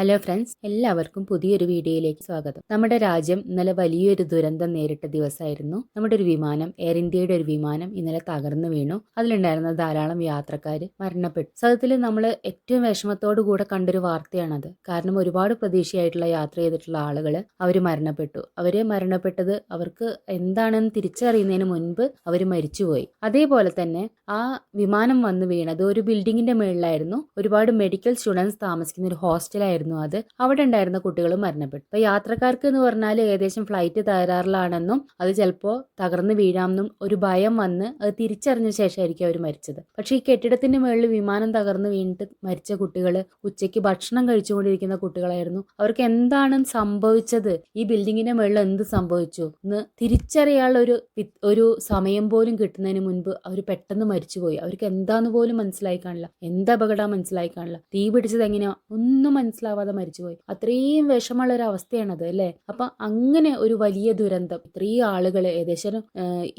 Hello friends എല്ലാവർക്കും പുതിയൊരു വീഡിയോയിലേക്ക് സ്വാഗതം. നമ്മുടെ രാജ്യം ഇന്നലെ വലിയൊരു ദുരന്തം നേരിട്ട ദിവസമായിരുന്നു. നമ്മുടെ ഒരു വിമാനം എയർ ഇന്ത്യയുടെ ഒരു വിമാനം ഇന്നലെ തകർന്നു വീണു. അതിലുണ്ടായിരുന്ന ധാരാളം യാത്രക്കാർ മരണപ്പെട്ടു. സത്യത്തിൽ നമ്മൾ ഏറ്റവും വിഷമത്തോടു കൂടെ കണ്ടൊരു വാർത്തയാണത്. കാരണം ഒരുപാട് പ്രതീക്ഷയായിട്ടുള്ള യാത്ര ചെയ്തിട്ടുള്ള ആളുകൾ അവർ മരണപ്പെട്ടു. അവർ മരണപ്പെട്ടത് അവർക്ക് എന്താണെന്ന് തിരിച്ചറിയുന്നതിന് മുൻപ് അവർ മരിച്ചുപോയി. അതേപോലെ തന്നെ ആ വിമാനം വന്ന് വീണത് ഒരു ബിൽഡിങ്ങിന്റെ മുകളിലായിരുന്നു ഒരുപാട് മെഡിക്കൽ സ്റ്റുഡൻസ് താമസിക്കുന്ന ഒരു ഹോസ്റ്റലായിരുന്നു അത് അവിടെ ഉണ്ടായിരുന്ന കുട്ടികൾ മരണപ്പെട്ടു. അപ്പൊ യാത്രക്കാർക്ക് എന്ന് പറഞ്ഞാൽ ഏകദേശം ഫ്ലൈറ്റ് തകരാറിലാണെന്നും അത് ചിലപ്പോൾ തകർന്ന് വീഴാമെന്നും ഒരു ഭയം വന്ന് അത് തിരിച്ചറിഞ്ഞ ശേഷമായിരിക്കും അവർ മരിച്ചത്. പക്ഷേ ഈ കെട്ടിടത്തിന്റെ മുകളിൽ വിമാനം തകർന്ന് വീണിട്ട് മരിച്ച കുട്ടികൾ ഉച്ചയ്ക്ക് ഭക്ഷണം കഴിച്ചുകൊണ്ടിരിക്കുന്ന കുട്ടികളായിരുന്നു. അവർക്ക് എന്താണ് സംഭവിച്ചത്? ഈ ബിൽഡിങ്ങിന്റെ മുകളിൽ എന്ത് സംഭവിച്ചു? എന്ന് തിരിച്ചറിയാനുള്ള ഒരു ഒരു സമയം പോലും കിട്ടുന്നതിന് മുൻപ് അവർ പെട്ടെന്ന് മരിച്ചുപോയി. അവർക്ക് എന്താന്ന് പോലും മനസ്സിലായി കാണില്ല. എന്ത് അപകടം മനസ്സിലായി കാണില്ല. തീ പിടിച്ചത് എങ്ങനെയാ? ഒന്നും മനസ്സിലാവാതെ മരിച്ചുപോയി. അത്രയും വിഷമമുള്ള ഒരു അവസ്ഥയാണത് അല്ലേ? അപ്പൊ അങ്ങനെ ഒരു വലിയ ദുരന്തം. ഇത്രയും ആളുകൾ ഏകദേശം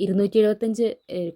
ഇരുന്നൂറ്റി എഴുപത്തഞ്ച്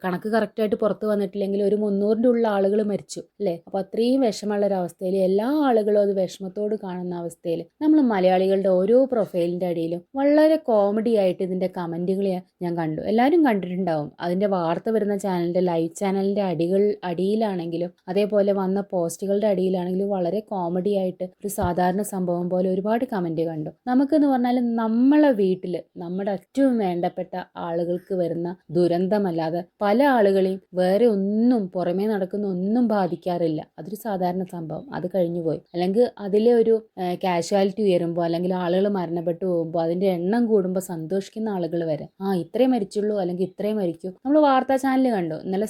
കണക്ക് കറക്റ്റായിട്ട് പുറത്ത് വന്നിട്ടില്ലെങ്കിൽ ഒരു മുന്നൂറിന്റെ ഉള്ള ആളുകൾ മരിച്ചു അല്ലേ? അപ്പൊ അത്രയും വിഷമമുള്ള ഒരു അവസ്ഥയിൽ എല്ലാ ആളുകളും അത് വിഷമത്തോട് കാണുന്ന അവസ്ഥയിൽ നമ്മൾ മലയാളികളുടെ ഓരോ പ്രൊഫൈലിന്റെ അടിയിലും വളരെ കോമഡി ആയിട്ട് ഇതിന്റെ കമന്റുകൾ ഞാൻ കണ്ടു. എല്ലാവരും കണ്ടിട്ടുണ്ടാവും. അതിന്റെ വാർത്ത വരുന്ന ചാനലിന്റെ ലൈവ് ചാനലിന്റെ അടികൾ അടിയിലാണെങ്കിലും അതേപോലെ വന്ന പോസ്റ്റുകളുടെ അടിയിലാണെങ്കിലും വളരെ കോമഡി ആയിട്ട് ഒരു സാധാരണ സംഭവം പോലെ ഒരുപാട് കമന്റ് കണ്ടു. നമുക്കെന്ന് പറഞ്ഞാൽ നമ്മളെ വീട്ടിൽ നമ്മുടെ ഏറ്റവും വേണ്ടപ്പെട്ട ആളുകൾക്ക് വരുന്ന ദുരന്തമല്ലാതെ പല ആളുകളെയും വേറെ ഒന്നും പുറമേ നടക്കുന്ന ഒന്നും ബാധിക്കാറില്ല. അതൊരു സാധാരണ സംഭവം. അത് കഴിഞ്ഞു പോയി. അല്ലെങ്കിൽ അതിലെ ഒരു കാഷ്വാലിറ്റി ഉയരുമ്പോൾ അല്ലെങ്കിൽ ആളുകൾ മരണപ്പെട്ടു പോകുമ്പോൾ അതിന്റെ എണ്ണം കൂടുമ്പോൾ സന്തോഷിക്കുന്ന ആളുകൾ വരെ. ആ ഇത്രയും മരിച്ചുള്ളൂ അല്ലെങ്കിൽ ഇത്രയും മരിക്കൂ. നമ്മൾ വാർത്താ ചാനൽ കണ്ടു. ഇന്നലെ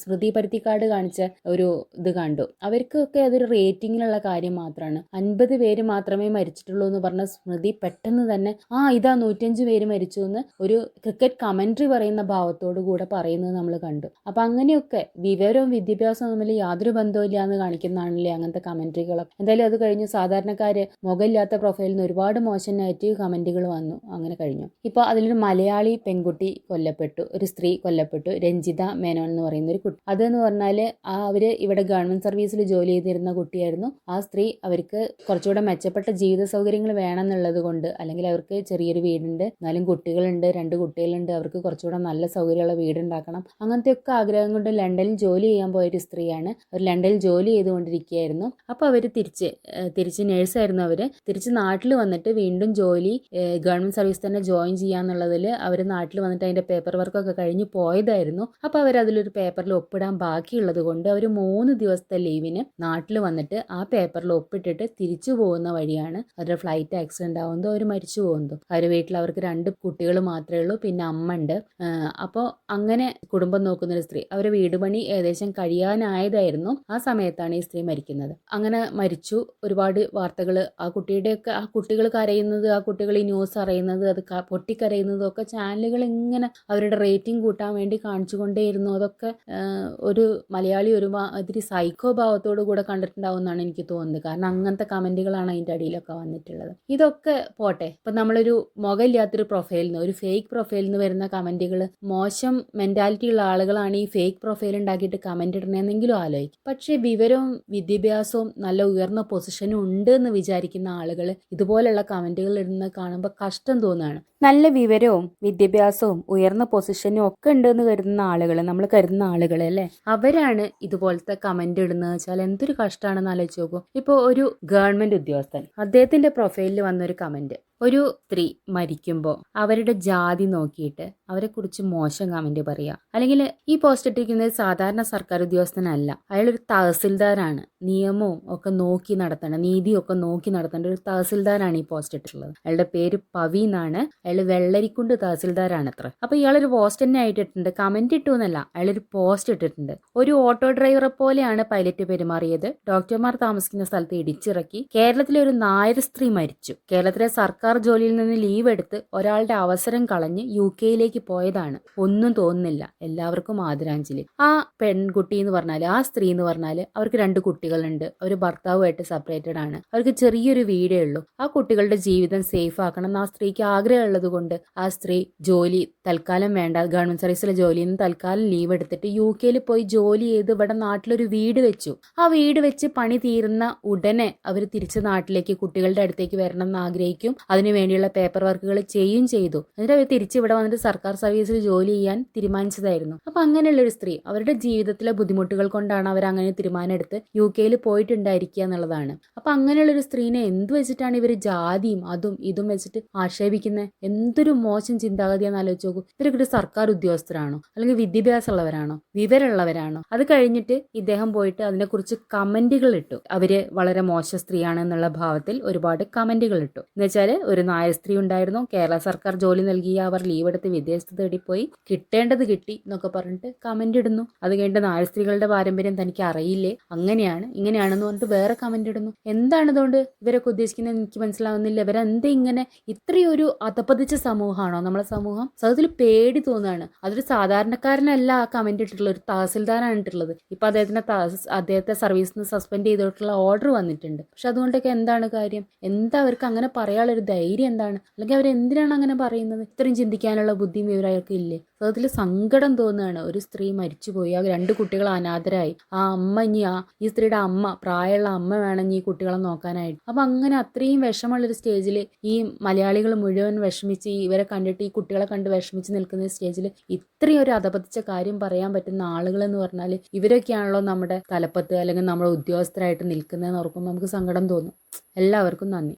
സ്മൃതി പരുത്തിക്കാട് കാണിച്ച ഒരു ഇത് കണ്ടു. അവർക്കൊക്കെ അതൊരു റേറ്റിങ്ങിലുള്ള കാര്യം മാത്രമാണ് അൻപത് പേര് മാത്രമേ മരിച്ചിട്ടുള്ളൂ എന്ന് പറഞ്ഞ സ്മൃതി പെട്ടെന്ന് തന്നെ ആ ഇതാ നൂറ്റഞ്ച് പേര് മരിച്ചു എന്ന് ഒരു ക്രിക്കറ്റ് കമന്ററി പറയുന്ന ഭാവത്തോടു കൂടെ പറയുന്നത് നമ്മൾ കണ്ടു. അപ്പൊ അങ്ങനെയൊക്കെ വിവരവും വിദ്യാഭ്യാസവും തമ്മിൽ യാതൊരു ബന്ധവും എന്ന് കാണിക്കുന്നതാണല്ലേ അങ്ങനത്തെ കമന്ററികളൊക്കെ. എന്തായാലും അത് കഴിഞ്ഞു സാധാരണക്കാര് മുഖമില്ലാത്ത പ്രൊഫൈലിൽ നിന്ന് ഒരുപാട് മോശം നെഗറ്റീവ് കമന്റുകൾ വന്നു. അങ്ങനെ കഴിഞ്ഞു. ഇപ്പൊ അതിലൊരു മലയാളി പെൺകുട്ടി കൊല്ലപ്പെട്ടു. ഒരു സ്ത്രീ കൊല്ലപ്പെട്ടു. രഞ്ജിത മേനോൻ എന്ന് പറയുന്ന ഒരു കുട്ടി. അതെന്ന് പറഞ്ഞാൽ അവർ ഇവിടെ ഗവൺമെന്റ് സർവീസിൽ ജോലി ചെയ്തിരുന്ന കുട്ടിയായിരുന്നു. ആ സ്ത്രീ അവർക്ക് കുറച്ചുകൂടെ മെച്ചപ്പെട്ട ജീവിത സൗകര്യങ്ങൾ വേണമെന്നുള്ളത് കൊണ്ട് അല്ലെങ്കിൽ അവർക്ക് ചെറിയൊരു വീടുണ്ട് എന്നാലും കുട്ടികളുണ്ട് രണ്ട് കുട്ടികളുണ്ട് അവർക്ക് കുറച്ചുകൂടെ നല്ല സൗകര്യമുള്ള വീടുണ്ടാക്കണം. അങ്ങനത്തെയൊക്കെ ആഗ്രഹം കൊണ്ട് ലണ്ടനിൽ ജോലി ചെയ്യാൻ പോയ ഒരു സ്ത്രീയാണ്. അവർ ലണ്ടനിൽ ജോലി ചെയ്തുകൊണ്ടിരിക്കുകയായിരുന്നു. അപ്പോൾ അവർ തിരിച്ച് തിരിച്ച് നേഴ്സായിരുന്നു അവർ തിരിച്ച് നാട്ടിൽ വന്നിട്ട് വീണ്ടും ജോലി ഗവൺമെന്റ് സർവീസ് തന്നെ ജോയിൻ ചെയ്യാന്നുള്ളതിൽ അവർ നാട്ടിൽ വന്നിട്ട് അതിന്റെ പേപ്പർ വർക്കൊക്കെ കഴിഞ്ഞ് പോയതായിരുന്നു. അപ്പോൾ അവർ അതിലൊരു പേപ്പറിൽ ഒപ്പിടാൻ ബാക്കിയുള്ളത് കൊണ്ട് അവർ മൂന്ന് ദിവസത്തെ ലീവിന് നാട്ടിൽ വന്നിട്ട് ആ പേപ്പറിൽ ഒപ്പിട്ടിട്ട് തിരിച്ചു പോകുന്ന വഴിയാണ് അവരുടെ ഫ്ലൈറ്റ് ആക്സിഡന്റ് ആവുന്നതോ. അവർ മരിച്ചു പോകുന്നതോ. അവരുടെ വീട്ടിൽ അവർക്ക് രണ്ട് കുട്ടികൾ മാത്രമേ ഉള്ളൂ. പിന്നെ അമ്മ ഉണ്ട്. അപ്പോൾ അങ്ങനെ കുടുംബം നോക്കുന്ന ഒരു സ്ത്രീ. അവരുടെ വീട് പണി ഏകദേശം കഴിയാനായതായിരുന്നു ആ സമയത്താണ് ഈ സ്ത്രീ മരിക്കുന്നത്. അങ്ങനെ മരിച്ചു. ഒരുപാട് വാർത്തകൾ ആ കുട്ടിയുടെയൊക്കെ ആ കുട്ടികൾ കരയുന്നത് ആ കുട്ടികൾ ഈ ന്യൂസ് അറിയുന്നത് അത് പൊട്ടിക്കരയുന്നതും ഒക്കെ ചാനലുകൾ ഇങ്ങനെ അവരുടെ റേറ്റിംഗ് കൂട്ടാൻ വേണ്ടി കാണിച്ചുകൊണ്ടേയിരുന്നു. അതൊക്കെ ഒരു മലയാളി ഒരുമാതിരി സൈക്കോ ഭാവത്തോടു കൂടെ കണ്ടിട്ടുണ്ടാവുമെന്നാണ് എനിക്ക് തോന്നുന്നത്. കാരണം അങ്ങനത്തെ കമന്റുകളാണ് അതിന്റെ അടിയിലൊക്കെ വന്നിട്ടുള്ളത്. ഇതൊക്കെ പോട്ടെ. ഇപ്പം നമ്മളൊരു മുഖമില്ലാത്തൊരു പ്രൊഫൈലിൽ നിന്ന് ഒരു ഫേക്ക് പ്രൊഫൈലിൽ നിന്ന് വരുന്ന കമന്റുകൾ മോശം മെന്റാലിറ്റി ഉള്ള ആളുകളാണ് ഈ ഫേക്ക് പ്രൊഫൈൽ ഉണ്ടാക്കിയിട്ട് കമന്റ് ഇടണമെന്നെങ്കിലും ആലോചിക്കും. പക്ഷേ വിവരവും വിദ്യാഭ്യാസവും നല്ല ഉയർന്ന പൊസിഷനും ഉണ്ട് എന്ന് വിചാരിക്കുന്ന ആളുകൾ ഇതുപോലുള്ള കമന്റുകൾ ഇടുന്നത് കാണുമ്പോൾ കഷ്ടം തോന്നുകയാണ് നല്ല വിവരവും വിദ്യാഭ്യാസവും ഉയർന്ന പൊസിഷനും ഒക്കെ ഉണ്ട് എന്ന് കരുതുന്ന ആളുകൾ നമ്മൾ കരുതുന്ന ആളുകൾ അല്ലേ? അവരാണ് ഇതുപോലത്തെ കമന്റ് ഇടുന്നത് വെച്ചാൽ എന്തൊരു കഷ്ടമാണെന്ന് ആലോചിച്ച് നോക്കും. ഇപ്പോൾ ഒരു ഗവൺമെന്റ് ഉദ്യോഗസ്ഥൻ അദ്ദേഹത്തിന്റെ പ്രൊഫൈലിൽ വന്നൊരു കമന്റ് ഒരു സ്ത്രീ മരിക്കുമ്പോൾ അവരുടെ ജാതി നോക്കിയിട്ട് അവരെ കുറിച്ച് മോശം കമന്റ് പറയുക അല്ലെങ്കിൽ ഈ പോസ്റ്റ് ഇട്ടിരിക്കുന്നത് സാധാരണ സർക്കാർ ഉദ്യോഗസ്ഥനല്ല. അയാളൊരു തഹസിൽദാരാണ്. നിയമവും ഒക്കെ നോക്കി നടത്തേണ്ട നീതിയും ഒക്കെ നോക്കി നടത്തേണ്ട ഒരു തഹസിൽദാരാണ് ഈ പോസ്റ്റ് ഇട്ടിട്ടുള്ളത്. അയാളുടെ പേര് പവി എന്നാണ്. അയാൾ വെള്ളരിക്കുണ്ട് തഹസിൽദാരാണ് അത്ര അപ്പൊ ഇയാളൊരു പോസ്റ്റ് തന്നെ ആയിട്ടിട്ടുണ്ട്. കമന്റ് ഇട്ടു എന്നല്ല അയാളൊരു പോസ്റ്റ് ഇട്ടിട്ടുണ്ട്. ഒരു ഓട്ടോ ഡ്രൈവറെ പോലെയാണ് പൈലറ്റ് പെരുമാറിയത്. ഡോക്ടർമാർ താമസിക്കുന്ന സ്ഥലത്ത് ഇടിച്ചിറക്കി. കേരളത്തിലെ ഒരു നായർ സ്ത്രീ മരിച്ചു. കേരളത്തിലെ സർക്കാർ സർക്കാർ ജോലിയിൽ നിന്ന് ലീവ് എടുത്ത് ഒരാളുടെ അവസരം കളഞ്ഞ് യു കെയിലേക്ക് പോയതാണ്. ഒന്നും തോന്നുന്നില്ല. എല്ലാവർക്കും ആദരാഞ്ജലി. ആ പെൺകുട്ടി എന്ന് പറഞ്ഞാൽ ആ സ്ത്രീ എന്ന് പറഞ്ഞാൽ അവർക്ക് രണ്ട് കുട്ടികളുണ്ട്. അവർ ഭർത്താവുമായിട്ട് സെപ്പറേറ്റഡ് ആണ്. അവർക്ക് ചെറിയൊരു വീടേ ഉള്ളൂ. ആ കുട്ടികളുടെ ജീവിതം സേഫ് ആക്കണം എന്ന് ആ സ്ത്രീക്ക് ആഗ്രഹമുള്ളത് കൊണ്ട് ആ സ്ത്രീ ജോലി തൽക്കാലം വേണ്ട. ഗവൺമെന്റ് സർവീസിലെ ജോലിയിൽ നിന്ന് തൽക്കാലം ലീവ് എടുത്തിട്ട് യു കെയിൽ പോയി ജോലി ചെയ്ത് ഇവിടെ നാട്ടിലൊരു വീട് വെച്ചു. ആ വീട് വെച്ച് പണി തീരുന്ന ഉടനെ അവർ തിരിച്ച് നാട്ടിലേക്ക് കുട്ടികളുടെ അടുത്തേക്ക് വരണം എന്ന് ആഗ്രഹിക്കും. അതിനു വേണ്ടിയുള്ള പേപ്പർ വർക്കുകൾ ചെയ്യും ചെയ്തു. എന്നിട്ട് അവർ തിരിച്ച് ഇവിടെ വന്നിട്ട് സർക്കാർ സർവീസിൽ ജോലി ചെയ്യാൻ തീരുമാനിച്ചതായിരുന്നു. അപ്പൊ അങ്ങനെയുള്ള ഒരു സ്ത്രീ അവരുടെ ജീവിതത്തിലെ ബുദ്ധിമുട്ടുകൾ കൊണ്ടാണ് അവർ അങ്ങനെ തീരുമാനം എടുത്ത് യു കെയിൽ പോയിട്ടുണ്ടായിരിക്കുക എന്നുള്ളതാണ്. അപ്പൊ അങ്ങനെയുള്ള ഒരു സ്ത്രീനെ എന്ത് വെച്ചിട്ടാണ് ഇവർ ജാതിയും അതും ഇതും വെച്ചിട്ട് ആക്ഷേപിക്കുന്നത് എന്തൊരു മോശം ചിന്താഗതിയാന്ന് ആലോചിച്ച് നോക്കൂ. ഇവരൊക്കെ ഒരു സർക്കാർ ഉദ്യോഗസ്ഥരാണോ? അല്ലെങ്കിൽ വിദ്യാഭ്യാസമുള്ളവരാണോ? വിവരമുള്ളവരാണോ? അത് കഴിഞ്ഞിട്ട് ഇദ്ദേഹം പോയിട്ട് അതിനെക്കുറിച്ച് കമന്റുകൾ ഇട്ടു. അവർ വളരെ മോശം സ്ത്രീയാണ് എന്നുള്ള ഭാവത്തിൽ ഒരുപാട് കമന്റുകൾ ഇട്ടു. എന്ന് വെച്ചാൽ ഒരു നായ സ്ത്രീ ഉണ്ടായിരുന്നു. കേരള സർക്കാർ ജോലി നൽകിയ അവർ ലീവ് എടുത്ത് വിദേശത്ത് തേടിപ്പോയി. കിട്ടേണ്ടത് കിട്ടി എന്നൊക്കെ പറഞ്ഞിട്ട് കമന്റ് ഇടുന്നു. അത് കഴിഞ്ഞിട്ട് നായ സ്ത്രീകളുടെ പാരമ്പര്യം തനിക്ക് അറിയില്ലേ? അങ്ങനെയാണ് ഇങ്ങനെയാണെന്ന് പറഞ്ഞിട്ട് വേറെ കമന്റ് ഇടുന്നു. എന്താണ് ഇതുകൊണ്ട് ഇവരൊക്കെ ഉദ്ദേശിക്കുന്നത് എനിക്ക് മനസ്സിലാവുന്നില്ല. ഇവരെന്താ ഇങ്ങനെ ഇത്രയൊരു അധപ്പതിച്ച സമൂഹമാണോ? നമ്മളെ സമൂഹം? സത്യത്തിൽ പേടി തോന്നുകയാണ്. അതൊരു സാധാരണക്കാരനല്ല ആ കമന്റ് ഇട്ടിട്ടുള്ളത്. ഒരു തഹസിൽദാരാണ് ഇട്ടിട്ടുള്ളത്. ഇപ്പൊ അദ്ദേഹത്തിന്റെ അദ്ദേഹത്തെ സർവീസിൽ നിന്ന് സസ്പെൻഡ് ചെയ്തിട്ടുള്ള ഓർഡർ വന്നിട്ടുണ്ട്. പക്ഷെ അതുകൊണ്ടൊക്കെ എന്താണ് കാര്യം? എന്താ അവർക്ക് അങ്ങനെ പറയാനുള്ള ഒരു ധൈര്യം എന്താണ്? അല്ലെങ്കിൽ അവർ എന്തിനാണ് അങ്ങനെ പറയുന്നത്? ഇത്രയും ചിന്തിക്കാനുള്ള ബുദ്ധിയും വിവരം അയാൾക്ക് ഇല്ലേ? അതിൽ സങ്കടം തോന്നുകയാണ്. ഒരു സ്ത്രീ മരിച്ചുപോയി. ആ രണ്ട് കുട്ടികൾ അനാഥരായി. ആ അമ്മ ഇനി ആ ഈ സ്ത്രീയുടെ അമ്മ പ്രായമുള്ള അമ്മ വേണം ഈ കുട്ടികളെ നോക്കാനായിട്ട്. അപ്പൊ അങ്ങനെ അത്രയും വിഷമുള്ള ഒരു സ്റ്റേജിൽ ഈ മലയാളികൾ മുഴുവൻ വിഷമിച്ച് ഇവരെ കണ്ടിട്ട് ഈ കുട്ടികളെ കണ്ട് വിഷമിച്ച് നിൽക്കുന്ന സ്റ്റേജിൽ ഇത്രയും ഒരു അധപതിച്ച കാര്യം പറയാൻ പറ്റുന്ന ആളുകൾ എന്ന് പറഞ്ഞാൽ ഇവരൊക്കെയാണല്ലോ നമ്മുടെ തലപ്പത്ത് അല്ലെങ്കിൽ നമ്മുടെ ഉദ്യോഗസ്ഥരായിട്ട് നിൽക്കുന്നതെന്ന് ഓർക്കുമ്പോൾ നമുക്ക് സങ്കടം തോന്നും. എല്ലാവർക്കും നന്ദി.